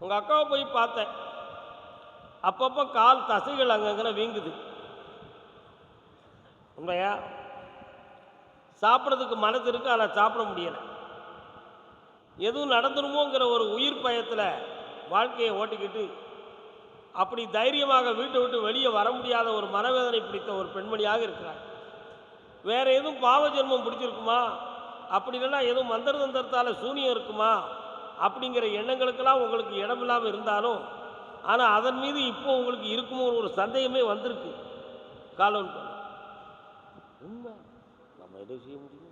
உங்கள் அக்காவை போய் பார்த்தேன். அப்பப்போ கால் தசைகள் அங்கங்கே வீங்குது. உண்மையா? சாப்பிட்றதுக்கு மனது இருக்கு ஆனால் சாப்பிட முடியலை. எதுவும் நடந்துருமோங்கிற ஒரு உயிர் பயத்தில் வாழ்க்கையை ஓட்டிக்கிட்டு அப்படி தைரியமாக வீட்டை விட்டு வெளியே வர முடியாத ஒரு மனவேதனை பிடித்த ஒரு பெண்மணியாக இருக்கிறார். வேற எதுவும் பாவ ஜென்மம் பிடிச்சிருக்குமா? அப்படி இல்லைன்னா எதுவும் மந்திர தந்திரத்தால் சூனியம் இருக்குமா? அப்படிங்கிற எண்ணங்களுக்கெல்லாம் உங்களுக்கு இடமில்லாமல் இருந்தாலும் ஆனால் அதன் மீது இப்போ உங்களுக்கு இருக்குமோ ஒரு சந்தேகமே வந்திருக்கு காலம் உண்மை நம்ம எதுவும் செய்ய முடியும்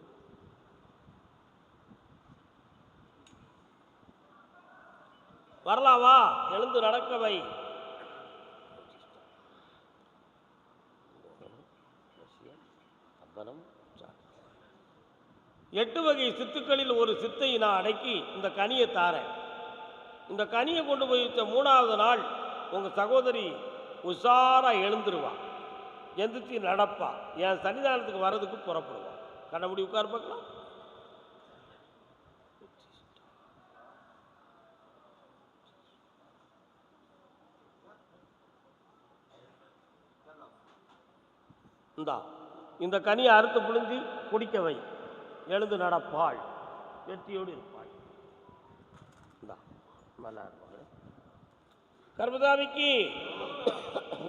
வரலாவா எழுந்து நடக்கவை எட்டு வகை சித்துக்களில் ஒரு சித்தை நான் அடக்கி இந்த கனியை தாரேன் இந்த கனியை கொண்டு போய் வச்ச மூணாவது நாள் உங்கள் சகோதரி உஷாராக எழுந்துருவா. எந்திரிச்சு நடப்பா. என் சன்னிதானத்துக்கு வர்றதுக்கு புறப்படுவான் கண்ணமுடி உட்கார் பார்க்கலாம். இந்தா இந்த கனியை அறுத்து புழிஞ்சு குடிக்க வை. எழுந்து நடப்பாள். வெற்றியோடு இருப்பாள். நல்லா இருப்பாள் கர்மதாமிக்கு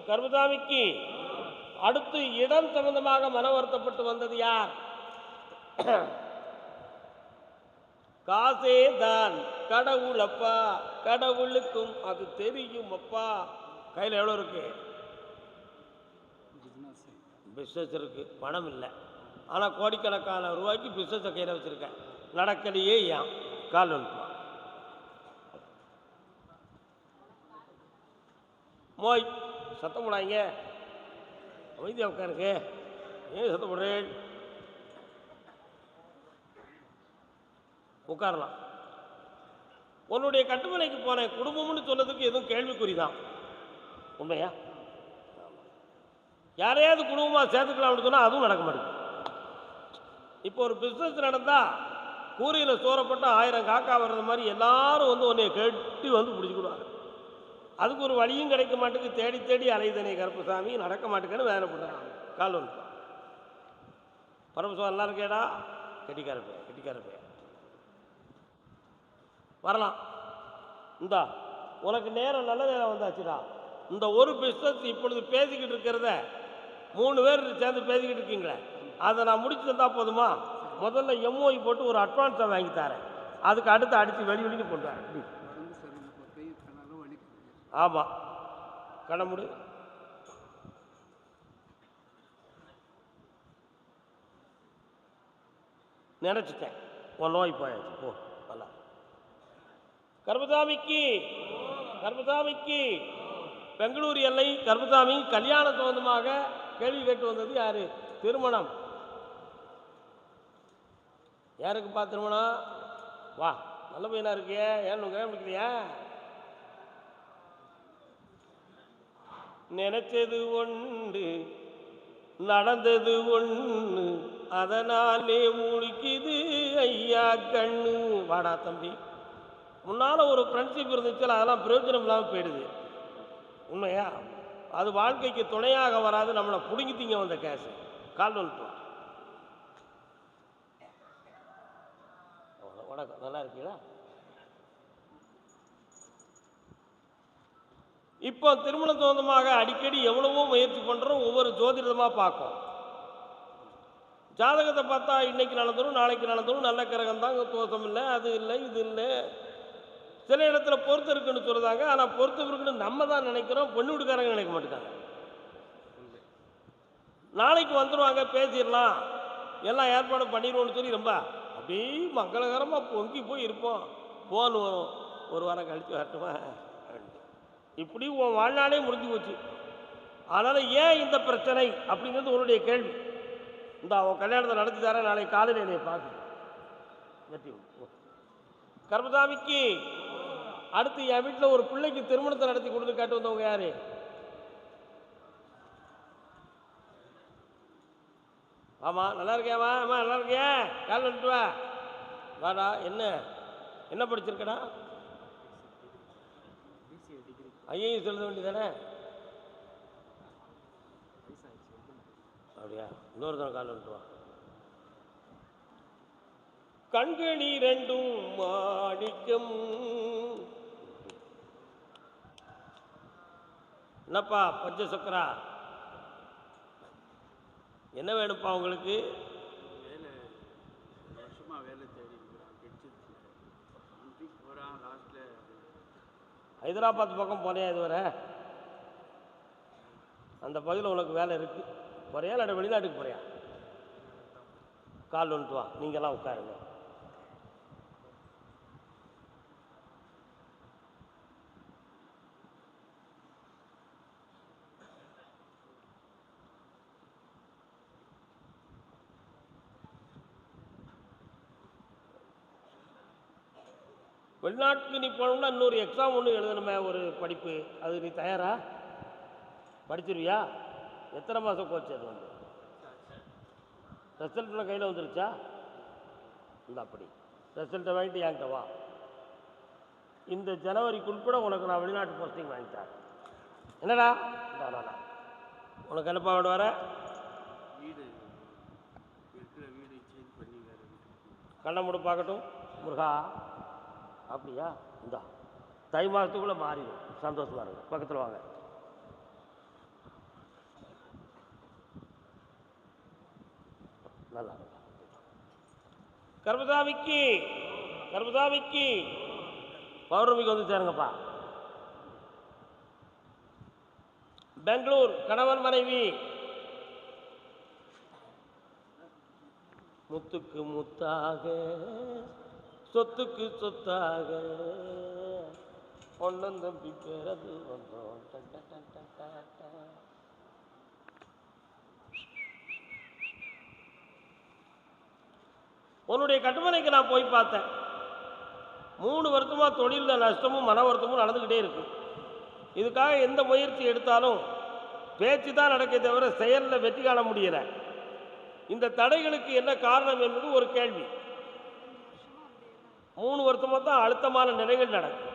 கர்மதாமிக்கு அடுத்து இடம் சம்பந்தமாக மன வருத்தப்பட்டு வந்தது யார்? காசே தான் கடவுள் அப்பா கடவுளுக்கும் அது தெரியும் அப்பா. கையில் எவ்வளோ இருக்கு? பிஸ்னஸ் இருக்கு பணம் இல்லை. ஆனால் கோடிக்கணக்கான ரூபாய்க்கு பிஸ்னஸை கையில் வச்சுருக்கேன். நடக்கலையே ஏன்? கால் வந்துட்டான் மோய் சத்தம் போடாங்க அமைதியாக உட்காருங்க. ஏன் சத்தம் போடுறேன் உட்காரலாம். உன்னுடைய கட்டுமனைக்கு போனேன் குடும்பம்னு சொன்னதுக்கு எதுவும் கேள்விக்குறி தான். உண்மையா? யாரையாவது குடும்பமாக சேர்த்துக்கலாம்னு சொன்னால் அதுவும் நடக்க மாட்டேங்குது. இப்போ ஒரு பிஸ்னஸ் நடந்தால் கூரையில் சோறப்பட்ட ஆயிரம் காக்கா வர்றது மாதிரி எல்லாரும் வந்து உன்னைய கெட்டி வந்து பிடிச்சிக்கிடுவாங்க. அதுக்கு ஒரு வழியும் கிடைக்க மாட்டேங்குது. தேடி தேடி அலைதனை கருப்பசாமி நடக்க மாட்டேங்கன்னு வேலை பண்ணுறாங்க கால் ஒன்று. பரமசிவம் நல்லா இருக்கேடா கெட்டிக்கார பையன் கெட்டிக்கார பையன். வரலாம். இந்தா உனக்கு நேரம் நல்ல நேரம் வந்தாச்சுடா. இந்த ஒரு பிஸ்னஸ் இப்பொழுது பேசிக்கிட்டு இருக்கிறத மூணு பேர் சேர்ந்து பேசிக்கிட்டு இருக்கீங்களே. அதை நான் முடிச்சு தந்தால் போதுமா? முதல்ல எம்ஓஇ போட்டு ஒரு அட்வான்ஸை வாங்கி தரேன். அதுக்கு அடுத்து அடித்து வெளி வெளியே கொண்டு ஆமாம் கணமுடு நினச்சிட்டேன். உன் நோய் போயாச்சு. போ. நல்லா. கர்மசாமிக்கு. கர்மசாமிக்கு. பெங்களூர் எல்லை கர்மசாமி கல்யாண சம்பந்தமாக கேள்வி கேட்டு வந்தது யார்? திருமணம். யாருக்குப்பா திருமணம்? வா நல்ல பையனாக இருக்கியே. ஏன் உங்க முடிக்கலையா? நினைச்சது ஒன்று நடந்தது ஒன்று அதனாலே முழிக்குது ஐயா கண்ணு. வாடா தம்பி. முன்னால் ஒரு ஃப்ரெண்ட்ஷிப் இருந்துச்சுல அதெல்லாம் பிரயோஜனம் இல்லாமல் போயிடுது. உண்மையா? அது வாழ்க்கைக்கு துணையாக வராது நம்மளை பிடுங்கி திங்க வந்த கேஸு கால் வந்துட்டோம் வணக்கம். நல்லா இருக்கீங்களா? இப்போ திருமண சம்பந்தமாக அடிக்கடி எவ்வளவோ முயற்சி பண்ணுறோம் ஒவ்வொரு ஜோதிடமாக பார்க்கும். ஜாதகத்தை பார்த்தா இன்னைக்கு நடந்துடும் நாளைக்கு நடந்துடும் நல்ல கிரகம் தான் தோஷம் இல்லை அது இல்லை இது இல்லை. சில இடத்துல பொறுத்து இருக்குன்னு சொல்லுதாங்க. ஆனால் பொறுத்து இருக்குன்னு நம்ம தான் நினைக்கிறோம் பொண்ணு வீட்டுக்காரங்க நினைக்க மாட்டேங்காங்க நாளைக்கு வந்துடுவாங்க பேசிடலாம். எல்லாம் ஏற்பாடு பண்ணிடுவோம்னு சொல்லி ரொம்ப அப்படியே மங்களகரமாக பொங்கி போய் இருப்போம். ஃபோன் வரும். ஒரு வாரம் கழித்து வரட்டுமா? இப்படி உன் வாழ்நாளே முடிஞ்சு போச்சு. அதனால் ஏன் இந்த பிரச்சனை அப்படிங்கிறது உன்னுடைய கேள்வி. இந்த அவன் கல்யாணத்தை நடத்தி தரேன். நாளைக்கு காலையில் என்னை பார்க்கு வெற்றி கர்மசாமிக்கு அடுத்து என் வீட்டில் ஒரு பிள்ளைக்கு திருமணத்தை நடத்தி கொடுத்து கேட்டு வந்தவங்க யாரு? ஆமாம் நல்லா இருக்கியாமா அம்மா நல்லா இருக்கியா? கால் வந்துட்டு வா. வாடா என்ன? என்ன படிச்சிருக்கடா? ஐயையும் சொல்ல வேண்டியதானே? அப்படியா இன்னொரு தடவை கால் வந்துட்டு வா. கண்கள் இரண்டும் மாணிக்கம். என்னப்பா பஞ்சசக்கரா? என்ன வேணும்ப்பா உங்களுக்கு? ஹைதராபாத் பக்கம் போனியா இதுவரை? அந்த பகுதியில் உனக்கு வேலை இருக்கு. போறியா இல்லை வெளிநாட்டுக்கு போறியா? கால் வந்துட்டு வா நீங்கள்லாம் உட்காருங்க. வெளிநாட்டுக்கு நீ போகணும்னா இன்னொரு எக்ஸாம் ஒன்று எழுதணுமே ஒரு படிப்பு. அது நீ தயாரா? படிச்சிருவியா? எத்தனை மாதம் கோச்சு அது வந்து? ரிசல்ட்லாம் கையில் வந்துருச்சா? இந்த அப்படி. ரிசல்ட்டை வாங்கிட்டு என்கிட்ட வா. இந்த ஜனவரிக்குள்பட உனக்கு நான் வெளிநாட்டு போஸ்டிங் வாங்கி தரேன். என்னடா? இந்தாடா உனக்கு என்னப்பா வேணும் வர வீடு. கண்ணை மூடு பார்க்கட்டும். முருகா. அப்படியா? இந்தா. தை மாதத்துக்குள்ளே மாறிடும். சந்தோஷமா இருங்க. பக்கத்தில் வாங்க. நல்லா கர்மதாமிக்கு கர்மதாமிக்கு பௌர்ணமிக்கு வந்து சேருங்கப்பா. பெங்களூர் கணவன் மனைவி. முத்துக்கு முத்தாக. சொத்துக்கு சொத்தாக. ஒன்னன் தம்பி பேரது வந்தோம். உன்னுடைய கட்டுமனைக்கு நான் போய் பார்த்தேன். மூணு வருஷமாக தொழிலில் நஷ்டமும் மன வருத்தமும் நடந்துக்கிட்டே இருக்கு. இதுக்காக எந்த முயற்சி எடுத்தாலும் பேச்சு தான் நடக்கே தவிர செயலில் வெற்றி காண முடியலை. இந்த தடைகளுக்கு என்ன காரணம் என்பது ஒரு கேள்வி. மூணு வருஷமாக தான் அழுத்தமான நிலைகள் நடக்கும்.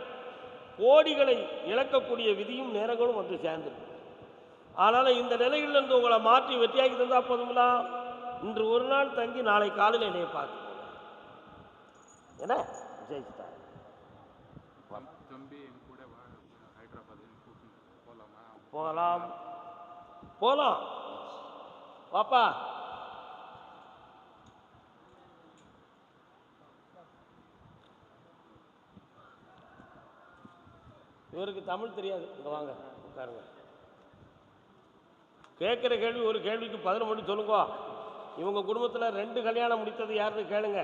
கோடிகளை இழக்கக்கூடிய விதியும் நேரங்களும் வந்து சேர்ந்துருக்கு ஆனாலும் இந்த நிலையிலிருந்து உங்களை மாற்றி வெற்றியாக்கி தந்தால் போதுங்களா இன்று ஒரு நாள் தங்கி நாளை காலையில் என்னைய பார்த்துக்கோங்க என்ன? கூட்டிட்டு போகலாமா போகலாம் போகலாம் வாப்பா இவருக்கு தமிழ் தெரியாது. இங்கே வாங்க உட்காருங்க. கேட்குற கேள்வி ஒரு கேள்விக்கு பதில் மட்டும் சொல்லுங்க. இவங்க குடும்பத்தில் ரெண்டு கல்யாணம் முடித்தது யாருன்னு கேளுங்க.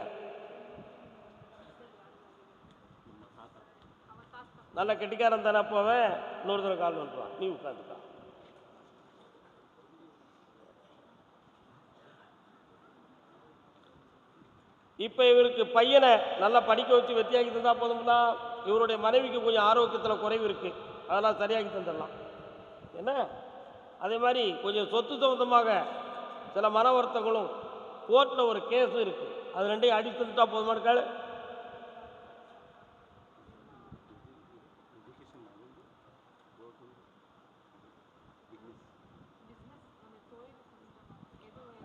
நல்ல கெட்டிக்காரன் தானே அப்போவே இன்னொரு தடவை கால் வந்துடுவான் நீ உட்காந்துக்கா. இப்போ இவருக்கு பையனை நல்லா படிக்க வச்சு வெற்றியாக்கி தந்தால் போதும்னா இவருடைய மனைவிக்கு கொஞ்சம் ஆரோக்கியத்தில் குறைவு இருக்குது அதெல்லாம் சரியாகி தந்துடலாம். என்ன? அதே மாதிரி கொஞ்சம் சொத்து சம்பந்தமாக சில மன வருத்தங்களும் கோர்ட்டில் ஒரு கேஸ் இருக்குது அது ரெண்டையும் அடி தந்துட்டா போதுமானு கேளு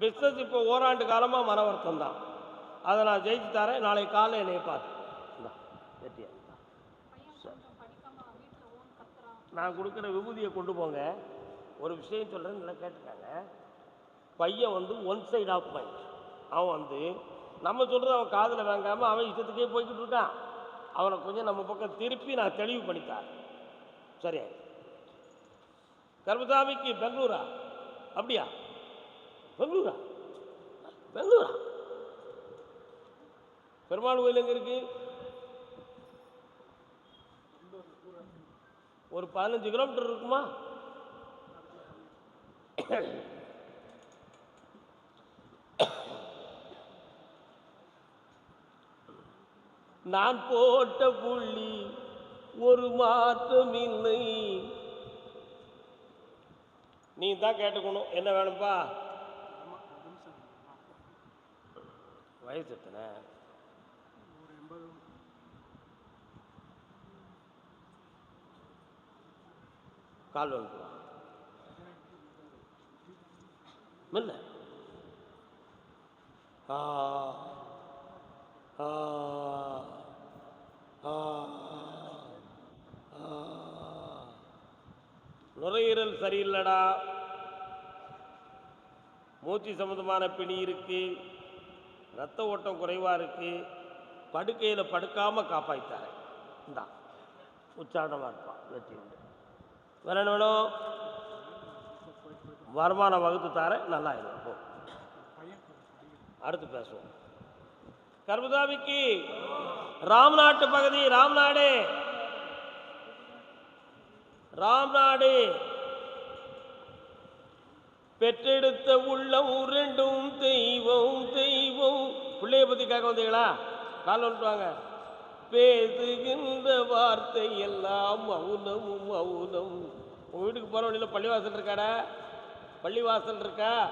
பிஸ்னஸ் இப்போ ஓராண்டு காலமாக மன வருத்தம் தான் அதை நான் ஜெயிச்சு தரேன். நாளை காலையில் என்னை பார்த்து வெற்றியா வெட்டியா இந்தா. சரி. நான் கொடுக்குற விபூதியை கொண்டு போங்க. ஒரு விஷயம் சொல்கிறேன்னு நல்லா கேட்டுக்காங்க. பையன் வந்து ஒன் சைடு ஆஃப் மைண்ட் அவன் வந்து நம்ம சொல்கிறது அவன் காதில் வாங்காமல் அவன் இஷ்டத்துக்கே போய்கிட்டு இருக்கான். அவனை கொஞ்சம் நம்ம பக்கம் திருப்பி நான் தெளிவு பண்ணித்தரேன். சரியா? கர்மசாமிக்கு பெங்களூரா? அப்படியா? பெங்களூரா? பெங்களூரா? பெருமாள் கோயில் எங்கே இருக்கு? ஒரு பதினஞ்சு கிலோமீட்டர் இருக்குமா? நான் போட்ட புள்ளி ஒரு மாற்றம் இல்லை நீ தான் கேட்டுக்கணும். என்ன வேணும்ப்பா வயசு எத்தனை கால் வந்துட்டு மெல்ல. ஆ ஆ ஆ நுரையீரல் சரியில்லடா. மூச்சு சம்மந்தமான பிணி இருக்கு. ரத்த ஓட்டம் குறைவாக இருக்கு. படுக்கையில் படுக்காமல் காப்பாற்றாரு இந்தா உச்சாரணமாக இருப்பான். வெற்றி உண்டு. வேற என்ன வேணும் வருமானம் வகுத்து தார நல்லா இருக்கும் அடுத்து பேசுவோம். கர்மதாபிக்கு ராம்நாட்டு பகுதி ராம்நாடு. ராம்நாடு. பெற்றெடுத்த உள்ளம் ரெண்டும் தெய்வம் தெய்வம். பிள்ளைய பத்தி கேட்க வந்தீங்களா? கால் வந்துட்டு வாங்க பேசுகின்ற வார்த்தை எல்லாம் மௌனமும் மௌனம். உங்கள் வீட்டுக்கு போகிற வழியில் பள்ளிவாசல் இருக்காடா? பள்ளிவாசல் இருக்கா?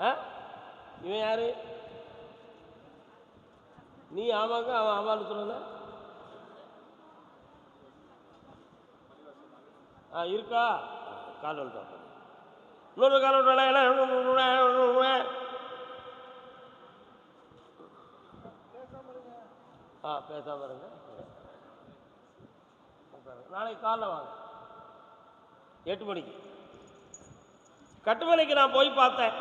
ஆ? இவன் யாரு? நீ ஆமாங்க அவன் ஆமான்னு சொல்லுங்க ஆ இருக்கா? கால் வந்துட்டு இன்னொரு கால் வந்துட்டு ஆ பேசாம இருங்க நாளைக்கு காலைல வாங்க. எட்டு மணிக்கு. கட்டுமலைக்கு நான் போய் பார்த்தேன்.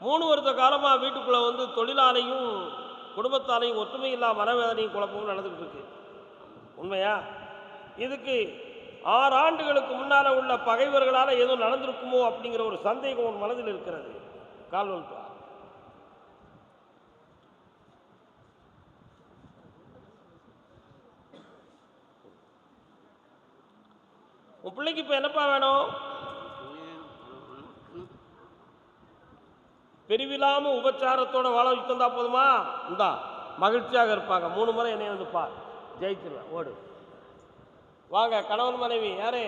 மூணு வருஷ காலமாக வீட்டுக்குள்ளே வந்து தொழிலாளையும் குடும்பத்தாலையும் ஒற்றுமை இல்லா மனவேதனையும் குழப்பமும் நடந்துக்கிட்டு இருக்கு. உண்மையா? இதுக்கு ஆறு ஆண்டுகளுக்கு முன்னால் உள்ள பகைவர்களால் எதுவும் நடந்திருக்குமோ அப்படிங்கிற ஒரு சந்தேகம் உன் மனதில் இருக்கிறது. கால் வந்துட்டு வா. உன் பிள்ளைக்கு இப்போ என்னப்பா வேணும்? பெருவிழாம உபச்சாரத்தோட வாழ வச்சு தந்தா போதுமா? இந்தா மகிழ்ச்சியாக இருப்பாங்க. மூணு முறை என்னை வந்து பார் ஜெயிச்சிருவேன் ஓடு. வாங்க கணவன் மனைவி யாரு?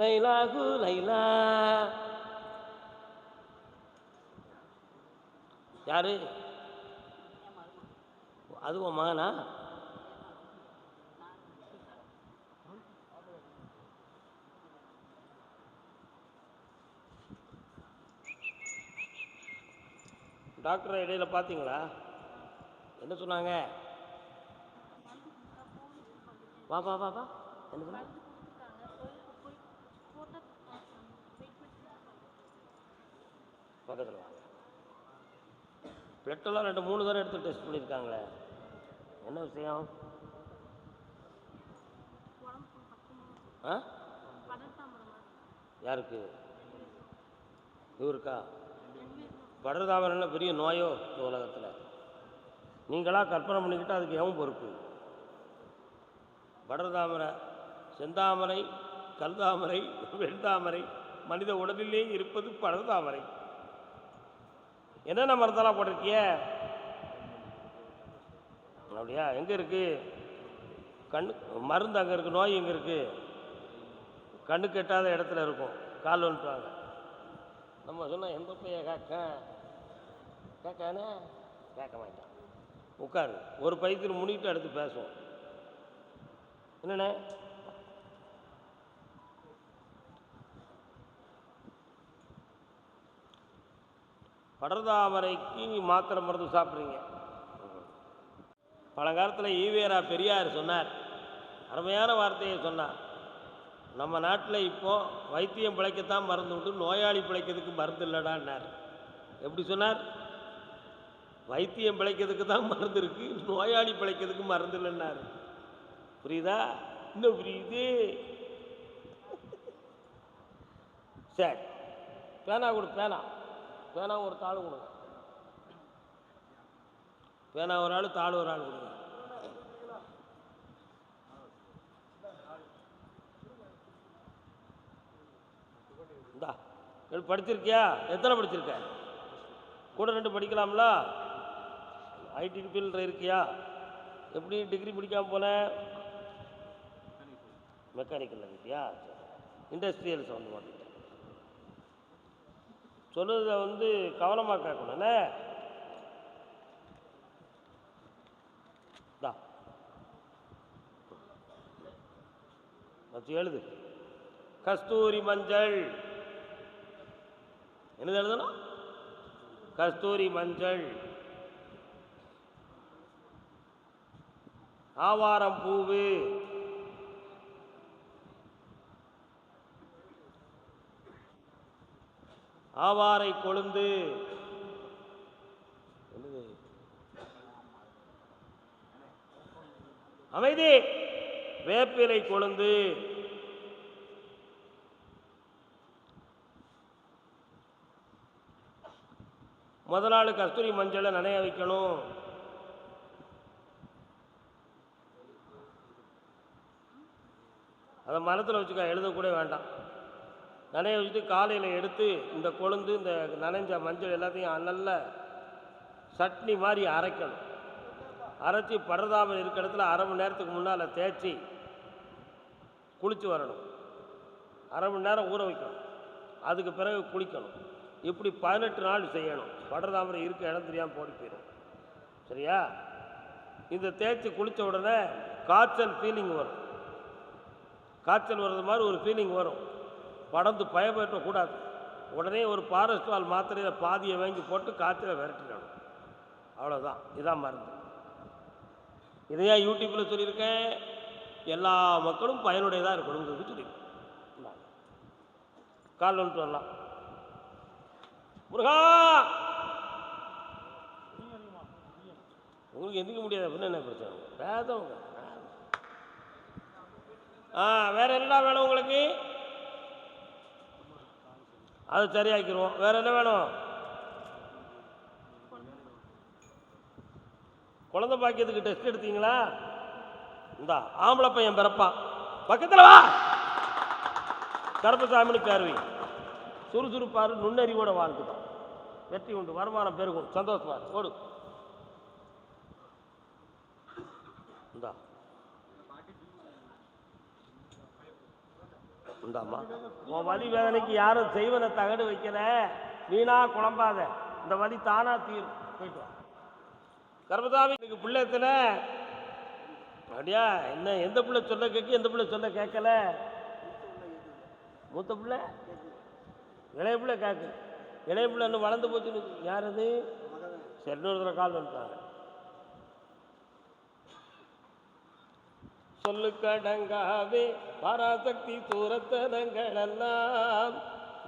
லைலா கு லைலா. யாரு? அது உன் மகனா? டாக்டரை இடையில் பார்த்தீங்களா? என்ன சொன்னாங்க? வா வா வா வா. என்ன சொன்னாங்க? பக்கத்தில் வாங்க. பிளட்டெல்லாம் ரெண்டு மூணு தடவை எடுத்து டெஸ்ட் பண்ணியிருக்காங்களே. என்ன விஷயம்? ஆ? யாருக்கு? இவருக்கா? படர்தாமரைன்னா பெரிய நோயோ இந்த உலகத்தில். நீங்களாக கற்பனை பண்ணிக்கிட்டு அதுக்கு எவன் பொறுப்பு? படர்தாமரை செந்தாமரை கல்தாமரை வெண்தாமரை மனித உடலிலே இருப்பது படர்தாமரை என்னென்ன மருந்தெல்லாம் போட்டிருக்கிய? அப்படியா? எங்கே இருக்கு? கண் மருந்து அங்கே இருக்கு நோய் எங்கே இருக்கு. கண்ணு கெட்டாத இடத்துல இருக்கும். கால் வந்துட்டு நம்ம சொன்னால் எந்த பையன் கேட்க? கேட்கானே கேட்க மாட்டான். உட்காரு ஒரு பைத்தில் முன்னிட்டு அடுத்து பேசுவோம். என்னண்ணே? படர்தாமரைக்கு மாத்திரை மருந்து சாப்பிட்றீங்க. பழங்காலத்தில் ஈவேரா பெரியார் சொன்னார். அருமையான வார்த்தையை சொன்னார். நம்ம நாட்டில் இப்போ வைத்தியம் பிழைக்கத்தான் மருந்து உண்டு நோயாளி பிழைக்கிறதுக்கு மருந்து இல்லைடான்னார். எப்படி சொன்னார்? வைத்தியம் பிழைக்கிறதுக்கு தான் மருந்து இருக்கு நோயாளி பிழைக்கிறதுக்கு மருந்து இல்லைன்னாரு. புரியுதா? இன்னும் புரியுது? சரி பேனா கொடு பேனா. பேனா ஒரு தாள் கொடுங்க பேனா ஒரு ஆள் தாள் ஒரு ஆள் கொடுங்க. இந்தா படிச்சிருக்கியா? எத்தனை படிச்சிருக்க? கூட ரெண்டு படிக்கலாம்ல? ஐடி ஃபீல்டில் இருக்கியா? எப்படி டிகிரி படிக்காமல் போன? மெக்கானிக்கல் இருக்கியா? இண்டஸ்ட்ரியல் சவுண்ட் மாட்டேன் சொல்லுறத வந்து கவனமாக கேட்கணும்ண்ணே எழுது. கஸ்தூரி மஞ்சள். என்னது எழுதணும்? கஸ்தூரி மஞ்சள். ஆவாரம் பூவு. ஆவாரை கொழுந்து. அமைதி. வேப்பிலை கொழுந்து. முத நாள் கஸ்தூரி மஞ்சளை நனைய வைக்கணும். அதை மரத்தில் வச்சுக்க எழுதக்கூட வேண்டாம். நனைய வச்சுட்டு காலையில் எடுத்து இந்த கொழுந்து இந்த நனைஞ்ச மஞ்சள் எல்லாத்தையும் நல்ல சட்னி மாதிரி அரைக்கணும். அரைச்சி படுறதாமல் இருக்கிற இடத்துல அரை மணி நேரத்துக்கு முன்னால் தேய்ச்சி குளித்து வரணும். அரை மணி நேரம் ஊற வைக்கணும். அதுக்கு பிறகு குளிக்கணும். இப்படி பதினெட்டு நாள் செய்யணும். படுறதாமரை இருக்க இடம் தெரியாமல் போடி போயிடும் சரியா? இந்த தேய்ச்சி குளித்த உடனே காய்ச்சல் ஃபீலிங் வரும். காய்ச்சல் வர்றது மாதிரி ஒரு ஃபீலிங் வரும். படந்து பயப்படக்கூடாது. உடனே ஒரு பாரஸ்டால் மாத்திரையில் பாதியை வாங்கி போட்டு காய்ச்சலை விரட்டிடணும். அவ்வளோதான் இதான் மருந்து. இதையா யூடியூப்பில் சொல்லியிருக்கேன். எல்லா மக்களும் பயனுடையதாக இருக்கணுங்கிறது சொல்லியிருக்கேன். கால் வந்துட்டு வரலாம். முருகா! உங்களுக்கு எந்திக்க முடியாது. அப்படின்னு என்ன பிரச்சனை? பேதவங்க ஆ வேறு என்ன வேணும் உங்களுக்கு? அது சரியாக்கிடுவோம் வேறு என்ன வேணும்? குழந்தை பாக்கியத்துக்கு டெஸ்ட் எடுத்தீங்களா? இந்தா ஆம்பளை பையன் பிறப்பான் பக்கத்தில் வா! கருப்பசாமின்னு பேருவி. சுறுசுறுப்பாரு நுண்ணறிவோட வாழ்ந்துடும் வெற்றி உண்டு வருமானம் பெருகும். சந்தோஷமா ஓடு. இந்தா. உண்டாமா? உன் வலி வேதனைக்கு யாரும் செய்வன தகடு வைக்கல. வீணா குழம்பாத. இந்த வலி தானா தீரும். போயிட்டு வா. கர்மதாமி எனக்கு பிள்ளை எத்தனை? அப்படியா என்ன எந்த பிள்ளை சொல்ல கேட்க எந்த பிள்ளை சொல்ல கேட்கல? மூத்த பிள்ளை? இளைய பிள்ளை கேட்கு. இளைய பிள்ளை இன்னும் வளர்ந்து போச்சுன்னு யார் அது? சரி இன்னொரு கால் வந்துட்டாங்க. சொல்லுக்கடங்காவே பராசக்தி சூரத்தனங்கள்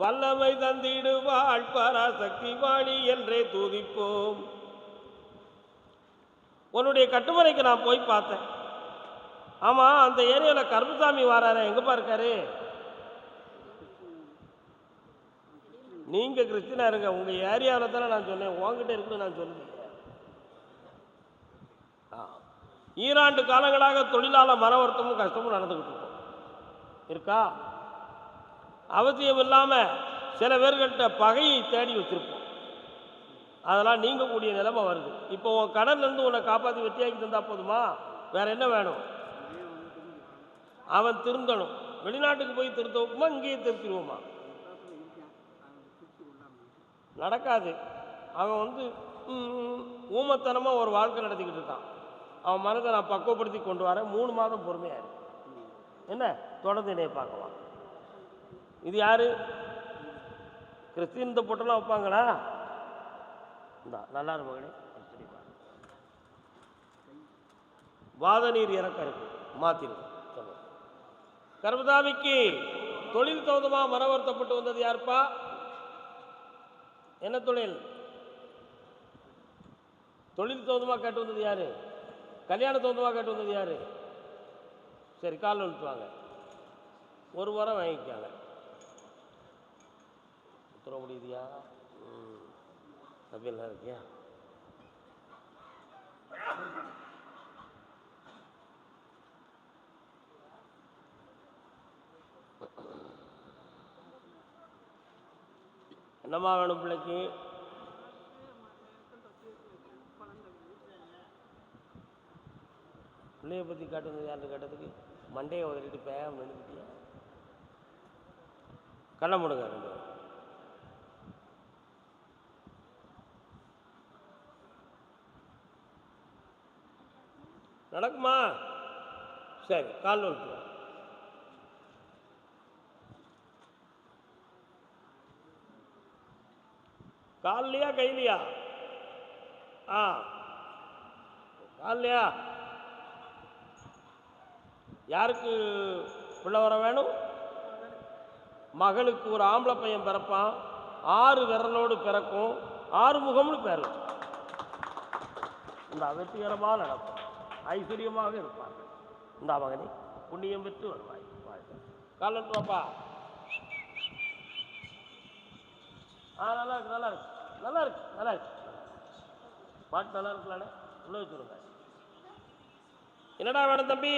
வல்லமை தந்திடுவாள் பராசக்தி வாணி என்றே தூதிப்போம். உன்னுடைய கட்டுமனைக்கு நான் போய் பார்த்தேன். ஆமாம் அந்த ஏரியாவில் கருப்புசாமி வராரு எங்கப்பா இருக்காரு? நீங்கள் கிறிஸ்டினா இருங்க உங்கள் ஏரியாவில் தானே நான் சொன்னேன் உங்ககிட்ட இருக்குன்னு நான் சொல்லலையே ஆ ஈராண்டு காலங்களாக தொழிலாளர் மன வருத்தமும் கஷ்டமும் நடந்துக்கிட்டு இருக்கும். இருக்கா? அவசியம் இல்லாமல் சில பேர்கிட்ட பகையை தேடி வச்சிருப்போம். அதெல்லாம் நீங்கக்கூடிய நிலைமை வருது. இப்போ உன் கடன்லேருந்து உன்னை காப்பாற்றி வெட்டியாக்கி தந்தா போதுமா? வேற என்ன வேணும்? அவன் திருந்தணும். வெளிநாட்டுக்கு போய் திருத்த இங்கேயே திருத்திடுவோமா? நடக்காது. அவன் வந்து ஊமத்தனமாக ஒரு வாழ்க்கை நடத்திக்கிட்டு இருக்கான். அவன் மனதை நான் பக்குவப்படுத்தி கொண்டு வரேன். மூணு மாதம் பொறுமையாக இருக்கு என்ன? தொடர்ந்து என்னைய பார்க்கலாம் இது யாரு? கிறிஸ்டின் இந்த பொட்டெல்லாம் வைப்பாங்களா? இந்தா நல்லா இருக்கு வாத நீர் இறக்க இருக்கு. மாத்திரு. கர்மதாமிக்கு தொழில் தகுந்தமா மனவருத்தப்பட்டு வந்தது யாருப்பா? என்ன தொழில்? தொழில் தகுந்தமா கேட்டு வந்தது யாரு? கல்யாணத்தை வந்து வாக்காட்டு வந்தது யார்? சரி காலில் விழுத்துவாங்க ஒரு வாரம் வாங்கிக்காங்க. உத்தர முடியுதியா? ம். இருக்கியா? என்னம்மா வேணும் பிள்ளைக்கு? பிள்ளைய பற்றி காட்டுங்க யார்னு கேட்டதுக்கு? மண்டையை உதறிட்டு பேம் நின்றுக்கிட்டியா கண்ணை முடுங்க ரெண்டு நடக்குமா? சரி கால் நோட்டு கால்லையா கையிலையா? ஆ. கால்லையா? யாருக்கு பிள்ளை வர வேணும்? மகளுக்கு ஒரு ஆம்பளை பையன் பிறப்பான். ஆறு விரலோடு பிறக்கும். ஆறு முகம்னு பேர். இந்த வெற்றிகரமாக நடக்கும் ஐஸ்வர்யமாக இருப்பார்கள் இந்த மகனே புண்ணியம் பெற்று வருவாய். வாழ்க. காலன் பாப்பா ஆ நல்லா இருக்கு நல்லா இருக்கு. நல்லா இருக்கு நல்லா இருக்கு. பாட்டு நல்லா இருக்கலானே. உள்ள வச்சுருங்க என்னடா வேணும் தம்பி?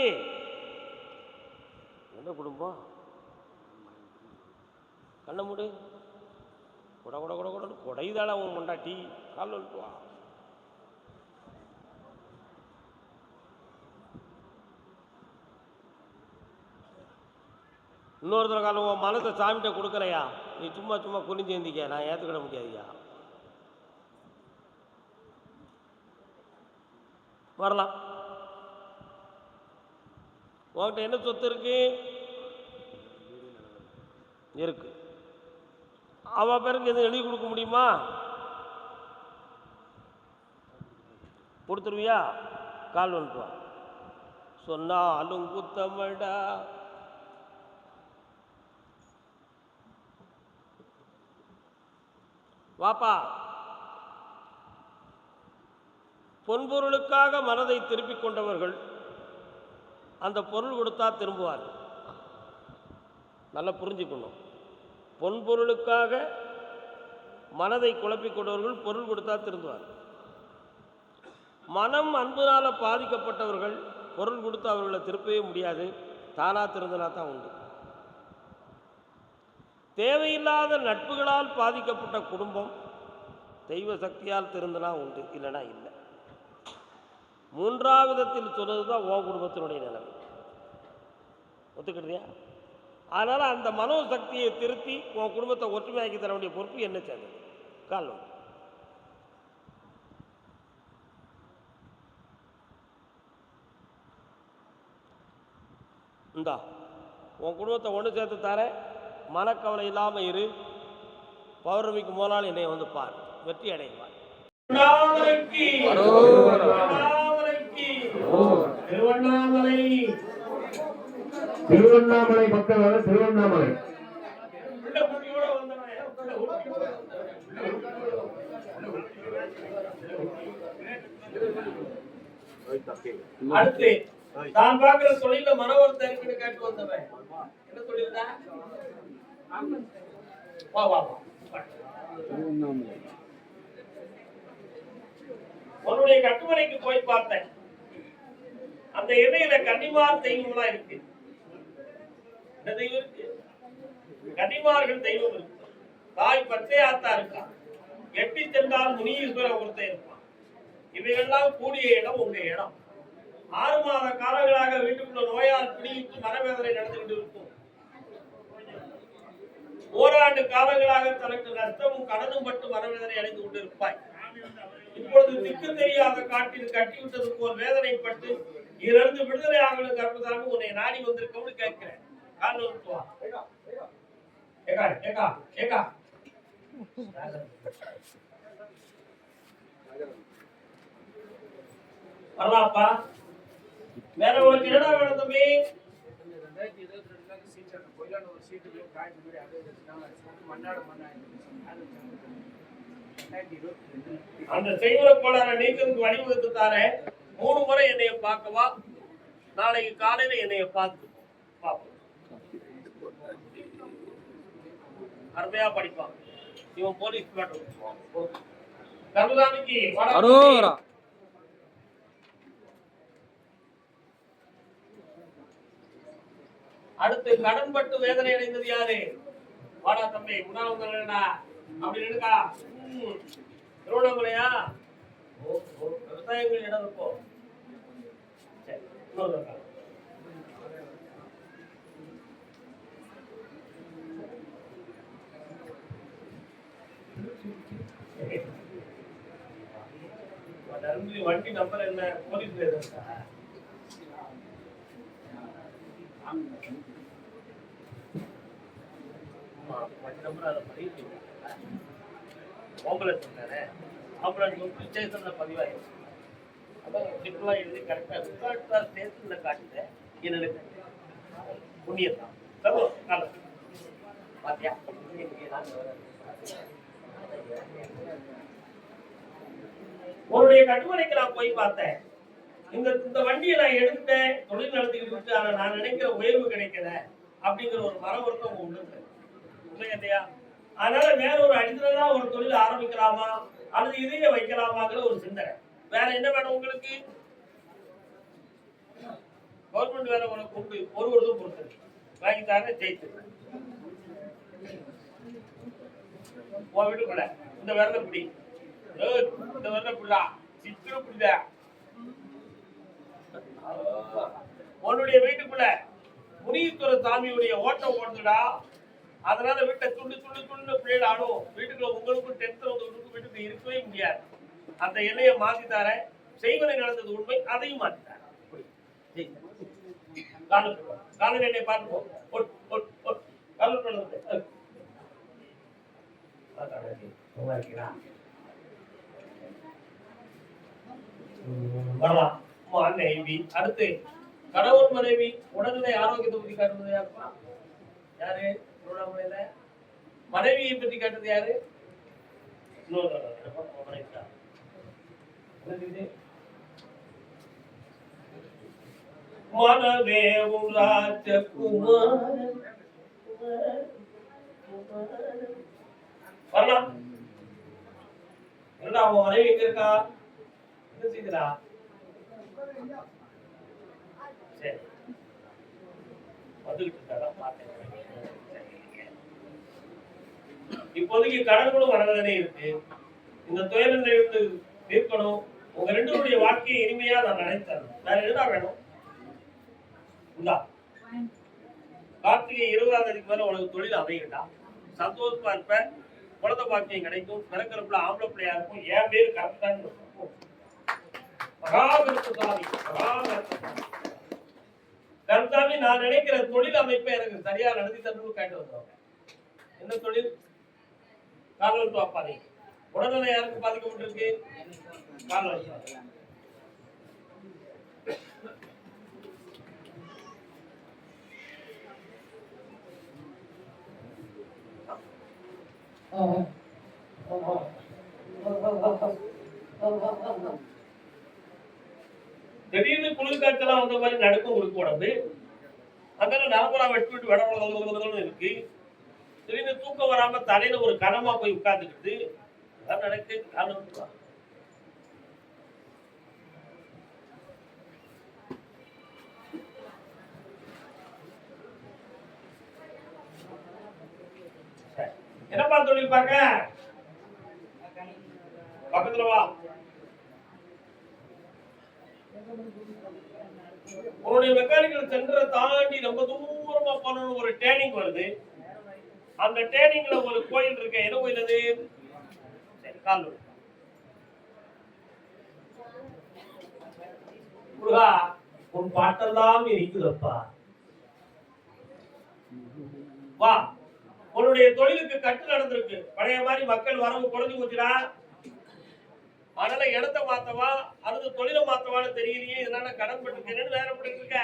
என்ன குடும்பம்? கண்ணை மூடு. குட குட குட குட குடைதாடா உன் முண்டாட்டி. கால் வந்துட்டு வா. இன்னொருத்தர காலம் உன் மனத்தை சாமிகிட்ட கொடுக்குறையா நீ சும்மா சும்மா குனிஞ்சு எந்திக்க நான் ஏற்றுக்கிட முடியாதுயா? வரலாம். உன்கிட்ட என்ன சொத்து இருக்கு? இருக்கு. அவ பேருக்கு எதுவும் எழுதி கொடுக்க முடியுமா? கொடுத்துருவியா? கால் வந்துட்டுவா சொன்னாலும் குத்தமடா. வாப்பா. பொன்பொருளுக்காக மனதை திருப்பிக் கொண்டவர்கள் அந்த பொருள் கொடுத்தா திரும்புவார். நல்லா புரிஞ்சுக்கணும். பொன்பொருளுக்காக மனதை குழப்பிக் கொண்டவர்கள் பொருள் கொடுத்தா திரும்புவார். மனம் அன்புனால பாதிக்கப்பட்டவர்கள் பொருள் கொடுத்து அவர்களை திருப்பவே முடியாது. தானா திருந்தனா தான் உண்டு. தேவையில்லாத நட்புகளால் பாதிக்கப்பட்ட குடும்பம் தெய்வ சக்தியால் திருந்தனா உண்டு இல்லைனா இல்லை. மூன்றாவிதத்தில் சொல்றது தான் உன் குடும்பத்தினுடைய நிலைமை. ஒத்துக்கிட்டியா? அதனால் அந்த மனோசக்தியை திருத்தி உன் குடும்பத்தை ஒற்றுமையாக்கி தர வேண்டிய பொறுப்பு என்ன சேர்ந்தது? கால் இந்தா உன் குடும்பத்தை ஒன்று சேர்த்து தரேன். மனக்கவலை இல்லாமல் இரு. பௌர்ணமிக்கு முதல் என்னை வந்து பார். வெற்றி அடைவார். திருவண்ணாமலை. திருவண்ணாமலை மக்கள் திருவண்ணாமலை. அடுத்து தான் பார்க்கிற தொழில மனவர்த்தம் இருக்குன்னு கேட்டு வந்தவன். என்ன தொழில்டா வா வா வா. உன்னுடைய கட்டுமனைக்கு போய் பார்த்தேன். அந்த எண்ணெயில கன்னிமார் தெய்வம்லாம் இருக்கு. என்ன தெய்வம் இருக்கு? கன்னிமார்கள் தெய்வம் இருக்கு. தாய் பச்சையாத்தா இருக்கா? எட்டி சென்றால் முனீஸ்வரர் ஒருத்தர் இருப்பான். இவையெல்லாம் கூடிய இடம் உங்க இடம். ஆறு மாத காலங்களாக வீட்டுக்குள்ள நோயால் பிடித்து மனவேதனை நடந்துகிட்டு இருக்கும். ஓராண்டு காலங்களாக தனக்கு நஷ்டமும் கடனும் பட்டு மனவேதனை அடைந்து கொண்டிருப்பாய். இப்பொழுது திக்கு தெரியாத காட்டில் கட்டிவிட்டது போல் வேதனைப்பட்டு இதிலிருந்து விடுதலை ஆகணும் கற்பதாம உன்னை நாடி வந்திருக்கோம்னு கேட்கிறேன். காலில் வந்துட்டு வா. வரலாப்பா. வேற என்னடா வேணும் தம்பி? ரெண்டாயிரத்தி இருபத்தி ரெண்டுல சீட் அந்த கொயிலான ஒரு சீட்டு காய்ச்சி மாதிரி அதே அந்த நீக்கிறதுக்கு வழிவகுத்து தாரேன் மூணு முறை என்னைய பார்க்கவா? நாளைக்கு காலையில என்னைய பார்த்து பார்ப்போம். அருமையா படிப்பான். இவன் போலீஸ் அரோரா. அடுத்து கடன்பட்டு வேதனை அடைந்தது யாரு? வாடா தம்பி உணவுங்களா அப்படி இருக்கா. திருவண்ணாமலையா? விவசாயங்கள் இடம் இருக்கும் தருமபுரி வண்டி நம்பர் என்ன? போலீஸ் இருக்கா ஆமா, வண்டி நம்பர் அதை பதிவு செய்யணும். ஆம்புலன்ஸ் தானே ஆம்புலன்ஸ் வந்து ஸ்டேஷனில் பதிவாயிருக்கு அதான் எழுதி கரெக்டாக ரிசார்ட் தான் ஸ்டேஷனில் காட்டுது என்னன்னு புண்ணியம் தான் சரி உன்னுடைய கட்டுமனைக்கு நான் போய் பார்த்தேன். இந்த இந்த வண்டியை நான் எடுத்துட்டேன். தொழில் நடத்திக்கிட்டு இருக்கு ஆனா நான் நினைக்கிற உயர்வு கிடைக்கல அப்படிங்கிற ஒரு மன வருத்தம் உங்க உள்ளுக்கு இருக்கு. இல்லையா அதனால வேற ஒரு அடிஷனலா ஒரு தொழில் ஆரம்பிக்கலாமா? அல்லது இதையே வைக்கலாமாங்கிற ஒரு சிந்தனை. வேற என்ன வேணும் உங்களுக்கு? கவர்மெண்ட் வேற உனக்கு உண்டு ஒரு வருஷம் பொறுத்தது வாங்கி தானே ஜெயித்து உன் வீட்டுக்குள்ள இந்த விரத பிடி. இந்த விரத பிடிடா. சித்திரம் பிடிதா உன்னுடைய வீட்டுக்குள்ள முனீஸ்வர சாமியுடைய ஓட்டம் ஓடுதுடா. அதனால வீட்டை துண்டு துண்டு துண்டு பிள்ளைகள் ஆடும். வீட்டுக்குள்ள உங்களுக்கும் டென்த் உங்களுக்கு வீட்டுக்கு இருக்கவே முடியாது. அந்த எல்லையை மாத்தி தரேன் செய்வதை நடந்தது உண்மை அதையும் மாத்தி தரேன் காலையில் என்னை பார்த்து வரலாம். மனைவி அடுத்து கணவன் மனைவி உடல்நிலை ஆரோக்கியத்தை பத்தி காட்டுறது யாருப்பா யாரு? திருவண்ணாமலையில. மனைவியை பத்தி காட்டுறது யாரு? இன்னொரு தடவை, என்னப்பா, உன் மனைவி வரலாம் என்னடா மனைவி எங்க இருக்கா? என்ன சரி. வந்துகிட்டு பார்த்தேன் இப்போதைக்கு கடன்களும் வரவேதனை இருக்கு. இந்த துயரங்களை இருக்கணும் உங்க ரெண்டு வாழ்க்கையை இனிமையா நான் நினைத்தேன். வேற என்ன வேணும்? இந்தா கார்த்திகை இருபதாம் தேதிக்கு மேல உனக்கு தொழில் அமையண்டா சந்தோஷமா இருப்ப. குழந்தை பாக்கியம் கிடைக்கும். பிறக்கிறப்புல ஆம்பளை பிள்ளையா இருக்கும். என் பேர் கரெக்டான மகாகருத்தசாமி மகாகருத்தசாமி கருத்தாமி நான் நினைக்கிற தொழில் அமைப்பை எனக்கு சரியா நடத்தி தரணும்னு கேட்டு வந்தோம் என்ன தொழில்? கால்வல் உடல்நிலை யாருக்கு பாதிக்கப்பட்டிருக்கு? கால்வல் திடீர்னு குளிர் காய்ச்சலாம் வந்த மாதிரி நடக்கும் கொடுக்க உடம்பு. அதனால நரம்பெல்லாம் வெட்டு விட்டு விட இருக்கு திடீர்னு தூக்கம் வராம தலையில ஒரு கனமா போய் உட்கார்ந்துக்கிட்டு அதான் நடக்கு காலம் என்னப்பா தொழில் பார்க்க? பக்கத்துல வா. உன்னுடைய மெக்கானிக்கல் சென்டரை தாண்டி ரொம்ப தூரமா போனோம்னு ஒரு டேனிங் வருது. அந்த டேனிங்ல ஒரு கோயில் இருக்கு என்ன கோயில் அது? சரி, கால் வை. முருகா உன் பாட்டெல்லாம் இருக்குதப்பா வா உன்னுடைய தொழிலுக்கு கட்டு நடந்திருக்கு. பழைய மாதிரி மக்கள் வரவு குறைஞ்சு போச்சுடா. அதனால இடத்த மாத்தவா அல்லது தொழிலை மாத்தவான்னு தெரியலையே இதனால கடன் பட்டுருக்கேன்னு வேற பண்ணிட்டு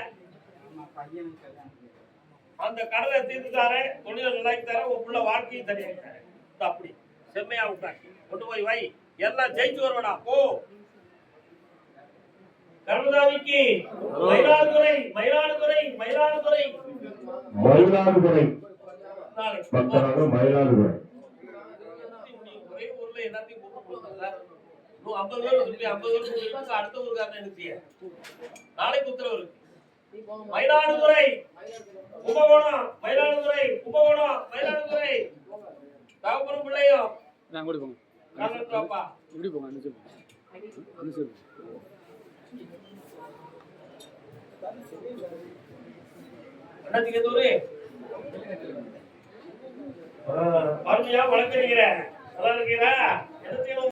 அந்த கடலை தீர்த்து தரேன் தொழிலை நல்லாக்கி தரேன் உன் புள்ள வாழ்க்கையும் தனியாக்கி அப்படி செம்மையா உட்கார் கொண்டு போய் வை. எல்லாம் ஜெயிச்சு வருவடா போ. கர்மதாமிக்கு மயிலாடுதுறை மயிலாடுதுறை மயிலாடுதுறை. மயிலாடுதுறை. மயிலாடுதுறை. ஒரே ஊர்ல எல்லாத்தையும் 50 பேர் சொல்லி 50 பேர் சொல்லிட்டு அடுத்த ஊருக்காரன் நிறுத்திய. நாளைக்கு உத்தரவு இருக்கு. மயிலாடுதுறை. கும்பகோணம் மயிலாடுதுறை. கும்பகோணம் மயிலாடுதுறை. தகப்பனும் பிள்ளையும். நான் கூட போங்க. காரணத்தாப்பா இப்படி போங்க அனுப்பிச்சு அனுப்பிச்சு அருமையா வழக்கறிஞரே நல்லா செய்யணும்